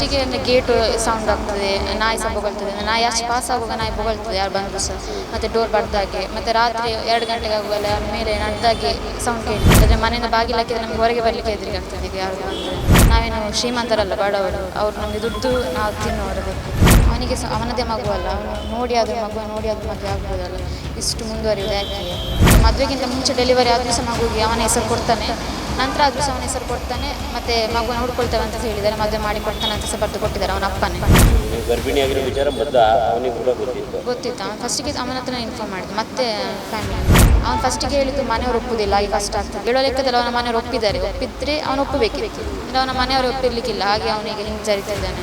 ಫಸ್ಟಿಗೆ gate sound ಆಗ್ತದೆ, ನಾಯಿ ಸಹ ಬೊಗಳ್ತದೆ ನಾಯಿ ಅಷ್ಟು ಪಾಸ್ ಆಗುವಾಗ ನಾಯಿ ಬೊಗಳ್ತದೆ, ಯಾರು ಬಂದರೂ ಸಹ. ಮತ್ತು ಡೋರ್ ಬಡ್ದಾಗೆ ಮತ್ತು ರಾತ್ರಿ ಎರಡು ಗಂಟೆಗೆ ಆಗುವಲ್ಲ, ಮೇಲೆ ನಡೆದಾಗೆ ಸೌಂಡ್ ಕೇಳ್ತದೆ. ಅಂದರೆ ಮನೆಯಿಂದ ಬಾಗಿಲು ಹಾಕಿದರೆ ನಮಗೆ ಹೊರಗೆ ಬರಲಿಕ್ಕೆ ಹೆದರಿಕೆ ಆಗ್ತದೆ ಈಗ ಯಾರು ಬಂದರೆ. ನಾವೇನು ಶ್ರೀಮಂತರಲ್ಲ, ಬಡವರು, ಅವರು ನಮಗೆ ದುಡ್ಡು ನಾವು ತಿನ್ನುವರಬೇಕು ಅವನಿಗೆ ಸಹ ಅವನದೇ ಮಗುವಲ್ಲ ಅವನು ನೋಡಿ ಆದರೂ ಮಗು, ನೋಡಿ ಅದು ಮದುವೆ ಆಗ್ಬೋದಲ್ಲ. ಇಷ್ಟು ಮುಂದುವರಿಯೋದು ಯಾಕೆ? ಮದುವೆಗಿಂತ ಮುಂಚೆ ಡೆಲಿವರಿ ಆದರೂ ಸಹ ಮಗುಗೆ ಅವನ ಹೆಸರು ಕೊಡ್ತಾನೆ. ನಂತರ ಆದರೂ ಸಹ ಅವನ ಹೆಸರು ಕೊಡ್ತಾನೆ ಮತ್ತೆ ಮಗುನ ಹುಡ್ಕೊಳ್ತೇವೆ ಅಂತ ಹೇಳಿದ್ದಾರೆ ಮದುವೆ ಮಾಡಿ ಕೊಡ್ತಾನೆ ಅಂತ ಸಹ ಬರೆದು ಕೊಟ್ಟಿದ್ದಾರೆ ಅವನ ಅಪ್ಪನೇ. ನೀವು ಗರ್ಭಿಣಿಯಾಗಿರೋ ವಿಚಾರ ಮೊದಲು ಅವನಿಗೆ ಕೂಡ ಗೊತ್ತಿತ್ತು. ಗೊತ್ತಿತ್ತು. ಅವನು ಫಸ್ಟಿಗೆ ಅವನ ಹತ್ರ ಇನ್ಫಾರ್ಮ್ ಮಾಡಿದ್ದು. ಮತ್ತೆ ಫ್ಯಾಮಿಲಿ ಅವ್ನು ಫಸ್ಟಿಗೆ ಹೇಳಿದ್ದು ಮನೆಯವರು ಒಪ್ಪುದಿಲ್ಲ ಈಗ ಕಷ್ಟ ಆಗ್ತದೆ. ಹೇಳೋ ಲೆಕ್ಕದಲ್ಲಿ ಅವನ ಮನೆಯವರು ಒಪ್ಪಿದ್ದಾರೆ. ಒಪ್ಪಿದ್ರೆ ಅವನು ಒಪ್ಪಬೇಕಿತ್ತು. ಅವನ ಮನೆಯವರು ಒಪ್ಪಿರ್ಲಿಕ್ಕಿಲ್ಲ. ಹಾಗೆ ಅವನಿಗೆ ಹಿಂಜರಿತಿದ್ದಾನೆ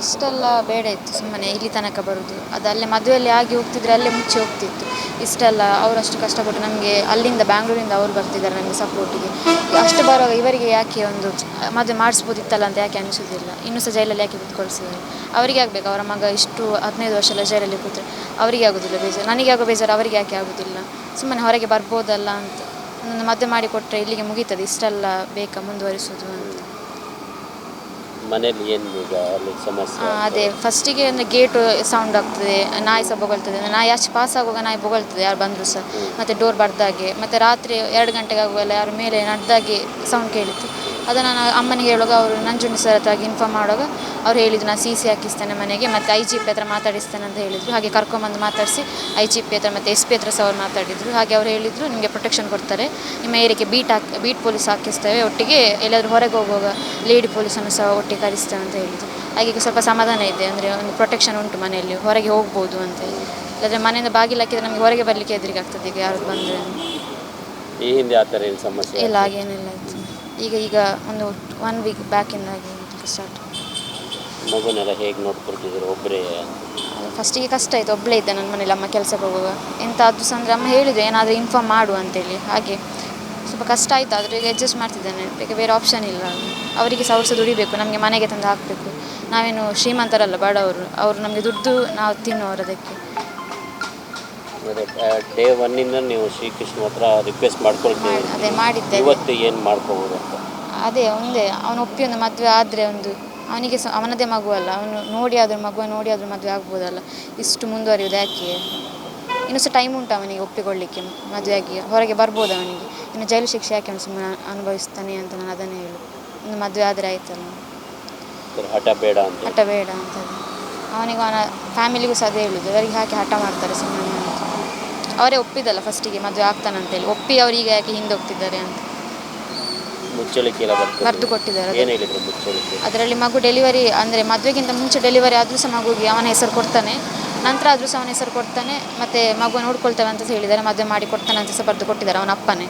ಇಷ್ಟೆಲ್ಲ ಬೇಡ ಇತ್ತು, ಸುಮ್ಮನೆ ಇಲ್ಲಿ ತನಕ ಬರೋದು ಅದು ಅಲ್ಲೇ ಮದುವೆಯಲ್ಲಿ ಆಗಿ ಹೋಗ್ತಿದ್ರೆ ಅಲ್ಲೇ ಮುಚ್ಚಿ ಹೋಗ್ತಿತ್ತು. ಇಷ್ಟೆಲ್ಲ ಅವರಷ್ಟು ಕಷ್ಟಪಟ್ಟು ನಮಗೆ ಅಲ್ಲಿಂದ ಬ್ಯಾಂಗ್ಳೂರಿಂದ ಅವರು ಬರ್ತಿದ್ದಾರೆ ನಮಗೆ ಸಪೋರ್ಟಿಗೆ ಅಷ್ಟು ಬರುವಾಗ ಇವರಿಗೆ ಯಾಕೆ ಒಂದು ಮದುವೆ ಮಾಡಿಸ್ಬೋದಿತ್ತಲ್ಲ ಅಂತ ಯಾಕೆ ಅನಿಸೋದಿಲ್ಲ ಇನ್ನೂ ಸಹ ಜೈಲಲ್ಲಿ ಯಾಕೆ ಕೂತ್ಕೊಳ್ಸಿದ್ದಾರೆ? ಅವರಿಗೆ ಆಗಬೇಕು, ಅವರ ಮಗ ಇಷ್ಟು ಹದಿನೈದು ವರ್ಷ ಎಲ್ಲ ಜೈಲಲ್ಲಿ ಕೂತ್ರೆ. ಅವರಿಗೆ ಆಗೋದಿಲ್ಲ ಬೇಜಾರು. ನನಗೆ ಆಗೋ ಬೇಜಾರು, ಅವರಿಗೆ ಯಾಕೆ ಆಗೋದಿಲ್ಲ? ಸುಮ್ಮನೆ ಹೊರಗೆ ಬರ್ಬೋದಲ್ಲ ಅಂತ. ಮದುವೆ ಮಾಡಿ ಕೊಟ್ಟರೆ ಇಲ್ಲಿಗೆ ಮುಗೀತದೆ. ಇಷ್ಟೆಲ್ಲ ಬೇಕಾ ಮುಂದುವರಿಸೋದು ಅಂತ. ಮನೇಲಿ ಏನು ಈಗ ಅಲ್ಲಿ ಸಮಸ್ಯೆ ಅದೇ ಫಸ್ಟಿಗೆ ಗೇಟು ಸೌಂಡ್ ಆಗ್ತದೆ ನಾಯಿ ಸಹ ಬೊಗಳ್ತದೆ. ನಾಯಿ ಅಷ್ಟು ಪಾಸ್ ಆಗುವಾಗ ನಾಯಿ ಬೊಗಳ್ತದೆ ಯಾರು ಬಂದರೂ ಸಹ. ಮತ್ತು ಡೋರ್ ಬಡ್ದಾಗೆ ಮತ್ತು ರಾತ್ರಿ ಎರಡು ಗಂಟೆಗೆ ಆಗುವಲ್ಲ ಯಾರು ಮೇಲೆ ನಡೆದಾಗೆ ಸೌಂಡ್ ಕೇಳಿತ್ತು ಅದನ್ನು ನಾನು ಅಮ್ಮನಿಗೆ ಹೇಳುವಾಗ ಅವರು ನಂಜುಂಡಿ ಸರ್ ಹತ್ರ ಇನ್ಫಾರ್ಮ್ ಮಾಡುವಾಗ ಅವ್ರು ಹೇಳಿದ್ರು ನಾನು ಸಿ ಸಿ ಹಾಕಿಸ್ತೇನೆ ಮನೆಗೆ ಮತ್ತು ಐ ಜಿ ಪಿ ಹತ್ರ ಮಾತಾಡಿಸ್ತೇನೆ ಅಂತ ಹೇಳಿದರು. ಹಾಗೆ ಕರ್ಕೊಂಬಂದು ಮಾತಾಡಿಸಿ ಐ ಜಿ ಪಿ ಹತ್ರ ಮತ್ತು ಎಸ್ ಪಿ ಹತ್ರ ಸಹ ಅವ್ರು ಮಾತಾಡಿದರು. ಹಾಗೆ ಅವ್ರು ಹೇಳಿದರು ನಿಮಗೆ ಪ್ರೊಟೆಕ್ಷನ್ ಕೊಡ್ತಾರೆ. ನಿಮ್ಮ ಏರಿಯಾಗೆ ಬೀಟ್ ಹಾಕಿ ಬೀಟ್ ಪೊಲೀಸ್ ಹಾಕಿಸ್ತೇವೆ. ಒಟ್ಟಿಗೆ ಎಲ್ಲಾದರೂ ಹೊರಗೆ ಹೋಗುವಾಗ ಲೇಡಿ ಪೊಲೀಸನ್ನು ಸಹ ಒಟ್ಟಿಗೆ ಕರೆಸ್ತೇವೆ ಅಂತ ಹೇಳಿದರು. ಹಾಗೆ ಈಗ ಸ್ವಲ್ಪ ಸಮಾಧಾನ ಇದೆ. ಅಂದರೆ ಒಂದು ಪ್ರೊಟೆಕ್ಷನ್ ಉಂಟು ಮನೆಯಲ್ಲಿ. ಹೊರಗೆ ಹೋಗ್ಬೋದು ಅಂತ ಇಲ್ಲಾಂದರೆ ಮನೆಯಿಂದ ಬಾಗಿಲು ಹಾಕಿದರೆ ನಮಗೆ ಹೊರಗೆ ಬರಲಿಕ್ಕೆ ಎದುರಿಗೆ ಆಗ್ತದೆ ಈಗ ಯಾರು ಬಂದರೆ. ಈ ಹಿಂದೆ ಆ ಥರ ಏನು ಸಮಸ್ಯೆ ಇಲ್ಲ ಹಾಗೇನಿಲ್ಲ. ಈಗ ಈಗ ಒಂದು ಒನ್ ವೀಕ್ ಬ್ಯಾಕಿಂದ ಹಾಗೆ ಸ್ಟಾರ್ಟ್ ಮಗುನೆಲ್ಲ ಹೇಗೆ ನೋಡ್ಕೊಳ್ತಿದ್ರು ಒಬ್ಬರೇ ಫಸ್ಟಿಗೆ ಕಷ್ಟ ಆಯಿತು ಒಬ್ಬಳೇ ಇದ್ದೆ ನನ್ನ ಮನೇಲಿ ಅಮ್ಮ ಕೆಲಸಕ್ಕೆ ಹೋಗುವಾಗ. ಎಂತ ಆದ್ರೂ ಸಹ ಅಂದರೆ ಅಮ್ಮ ಹೇಳಿದ್ರು ಏನಾದರೂ ಇನ್ಫಾರ್ಮ್ ಮಾಡು ಅಂತೇಳಿ ಹಾಗೆ. ಸ್ವಲ್ಪ ಕಷ್ಟ ಆಯಿತು ಆದರೆ ಈಗ ಅಡ್ಜಸ್ಟ್ ಮಾಡ್ತಿದ್ದೇನೆ. ಈಗ ಬೇರೆ ಆಪ್ಷನ್ ಇಲ್ಲ. ಅವರಿಗೆ ಸಹ ದುಡಿಬೇಕು ನಮಗೆ ಮನೆಗೆ ತಂದು ಹಾಕಬೇಕು. ನಾವೇನು ಶ್ರೀಮಂತರಲ್ಲ ಬಡವರು ಅವರು ನಮಗೆ ದುಡ್ಡು ನಾವು ತಿನ್ನೋರು ಅದಕ್ಕೆ. ಅದೇ ಡೇ ಒನ್ನಿಂದ ನೀವು ಶ್ರೀಕೃಷ್ಣ ಹತ್ರ ರಿಕ್ವೆಸ್ಟ್ ಮಾಡ್ಕೊಳ್ತೀವಿ ಮಾಡಿ ಅದೇ ಮಾಡಿದ್ದೆ ಇವತ್ತು ಏನು ಮಾಡ್ಕೋಬಹುದು ಅಂತ. ಅದೇ ಒಂದೇ ಅವನು ಒಪ್ಪಿಯೊಂದು ಒಂದು ಮದುವೆ ಆದರೆ ಒಂದು ಅವನಿಗೆ ಸಹ ಅವನದೇ ಮಗು ಅಲ್ಲ ಅವನು ನೋಡಿ ಆದರೂ ಮಗುವ ನೋಡಿ ಆದರೂ ಮದುವೆ ಆಗ್ಬೋದಲ್ಲ. ಇಷ್ಟು ಮುಂದುವರಿಯೋದು ಯಾಕೆ? ಇನ್ನು ಸಹ ಟೈಮ್ ಉಂಟು ಅವನಿಗೆ ಒಪ್ಪಿಕೊಳ್ಳಿಕ್ಕೆ ಮದುವೆಯಾಗಿ ಹೊರಗೆ ಬರ್ಬೋದು ಅವನಿಗೆ. ಇನ್ನು ಜೈಲು ಶಿಕ್ಷೆ ಯಾಕೆ ಅವನು ಸುಮ್ಮನೆ ಅನುಭವಿಸ್ತಾನೆ ಅಂತ ನಾನು ಅದನ್ನೇ ಹೇಳು. ಒಂದು ಮದುವೆ ಆದರೆ ಆಯ್ತಲ್ಲ. ಹಠ ಬೇಡ ಅಂತ ಹಠ ಬೇಡ ಅಂತ ಅವನಿಗೆ ಅವನ ಫ್ಯಾಮಿಲಿಗೂ ಸಹ ಅದೇ ಹೇಳುದು. ಅವರಿಗೆ ಹಾಕಿ ಹಠ ಮಾಡ್ತಾರೆ ಸುಮ್ಮನೆ. ಅವರೇ ಒಪ್ಪಿದಲ್ಲ ಫಸ್ಟಿಗೆ ಮದುವೆ ಆಗ್ತಾನಂತೇಳಿ ಒಪ್ಪಿ ಅವರಿಗೆ ಯಾಕೆ ಹಿಂದೆ ಹೋಗ್ತಿದ್ದಾರೆ ಅಂತ. ಮುಚ್ಚಳಿಕೆ ಎಲ್ಲ ಬರೆದು ಕೊಟ್ಟಿದ್ದಾರೆ ಏನು ಹೇಳಿದ್ರು ಮುಚ್ಚಳಿಕೆ? ಅದರಲ್ಲಿ ಮಗು ಡೆಲಿವರಿ ಅಂದರೆ ಮದುವೆಗಿಂತ ಮುಂಚೆ ಡೆಲಿವರಿ ಆದರೂ ಸಹ ಮಗುಗೆ ಅವನ ಹೆಸರು ಕೊಡ್ತಾನೆ. ನಂತರ ಆದರೂ ಸಹ ಅವನ ಹೆಸರು ಕೊಡ್ತಾನೆ. ಮತ್ತೆ ಮಗು ನೋಡ್ಕೊಳ್ತೇವೆ ಅಂತ ಹೇಳಿದ್ದಾರೆ ಮದುವೆ ಮಾಡಿ ಕೊಡ್ತಾನೆ ಅಂತ ಸಹ ಬರೆದು ಕೊಟ್ಟಿದ್ದಾರೆ ಅವನ ಅಪ್ಪನೇ.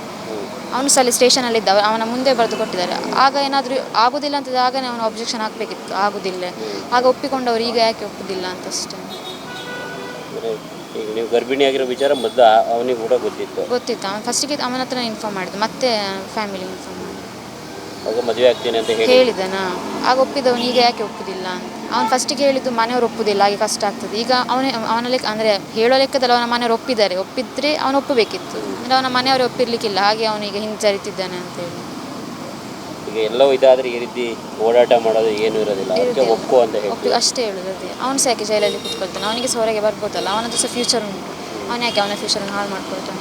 ಅವನು ಸಹ ಅಲ್ಲಿ ಸ್ಟೇಷನಲ್ಲಿ ಇದ್ದ ಅವನ ಮುಂದೆ ಬರೆದು ಕೊಟ್ಟಿದ್ದಾರೆ. ಆಗ ಏನಾದರೂ ಆಗೋದಿಲ್ಲ ಅಂತ ಆಗನೇ ಅವನು ಅಬ್ಜೆಕ್ಷನ್ ಹಾಕಬೇಕಿತ್ತು. ಆಗೋದಿಲ್ಲ. ಆಗ ಒಪ್ಪಿಕೊಂಡವರು ಈಗ ಯಾಕೆ ಒಪ್ಪುದಿಲ್ಲ ಅಂತ ಅಷ್ಟೇ ಈಗ ನೀವು ಗರ್ಭಿಣಿಯಾಗಿರೋ ವಿಚಾರ ಮೊದಲು ಅವನಿಗೆ ಕೂಡ ಗೊತ್ತಿತ್ತು. ಗೊತ್ತಿತ್ತು. ಅವನು ಫಸ್ಟಿಗೆ ಅವನ ಹತ್ರ ಇನ್ಫಾರ್ಮ್ ಮಾಡಿದ್ದು. ಮತ್ತೆ ಫ್ಯಾಮಿಲಿ ಇನ್ಫಾರ್ಮ್ ಮಾಡಿದ್ದು. ಆಗ ಮದುವೆ ಆಗ್ತೀನಿ ಅಂತ ಹೇಳಿ ಹೇಳಿದನಾ? ಆಗ ಒಪ್ಪಿದವನು ಈಗ ಯಾಕೆ ಒಪ್ಪುದಿಲ್ಲ ಅಂತ. ಅವನು ಫಸ್ಟಿಗೆ ಹೇಳಿದ್ದು ಮನೆಯವರು ಒಪ್ಪುದಿಲ್ಲ ಹಾಗೆ ಕಷ್ಟ ಆಗ್ತದೆ. ಈಗ ಅವನೇ ಅವನ ಲೆಕ್ಕ ಅಂದರೆ ಹೇಳೋ ಲೆಕ್ಕದಲ್ಲಿ ಅವನ ಮನೆಯವರು ಒಪ್ಪಿದ್ದಾರೆ. ಒಪ್ಪಿದ್ರೆ ಅವನು ಒಪ್ಪಬೇಕಿತ್ತು. ಅಂದರೆ ಅವನ ಮನೆಯವರು ಒಪ್ಪಿರ್ಲಿಕ್ಕಿಲ್ಲ ಹಾಗೆ ಅವನಿಗೆ ಹಿಂಜರಿತಿದ್ದಾನೆ ಅಂತೇಳಿ ಈಗ ಎಲ್ಲವೂ ಇದಾದ್ರೆ ಈ ರೀತಿ ಓಡಾಟ ಮಾಡೋದು ಏನು ಇರೋದಿಲ್ಲ. ಅದಕ್ಕೆ. ಒಪ್ಪು ಅಂತ ಒಪ್ಪಿ ಹೇಳಿ ಅಷ್ಟೇ ಹೇಳುದು ಅದೇ ಅವನು ಸಹ ಯಾಕೆ ಜೈಲಲ್ಲಿ ಕೂತ್ಕೊಳ್ತಾನೆ? ಅವನಿಗೆ ಸೋರೆಗೆ ಹೊರಗೆ ಬರ್ಬೋದಲ್ಲ. ಅವನದ್ದು ಸಹ ಫ್ಯೂಚರ್ ಉಂಟು. ಅವನು ಯಾಕೆ ಅವನ ಫ್ಯೂಚರ್ ಹಾಳು ಮಾಡ್ಕೊಳ್ತಾನೆ?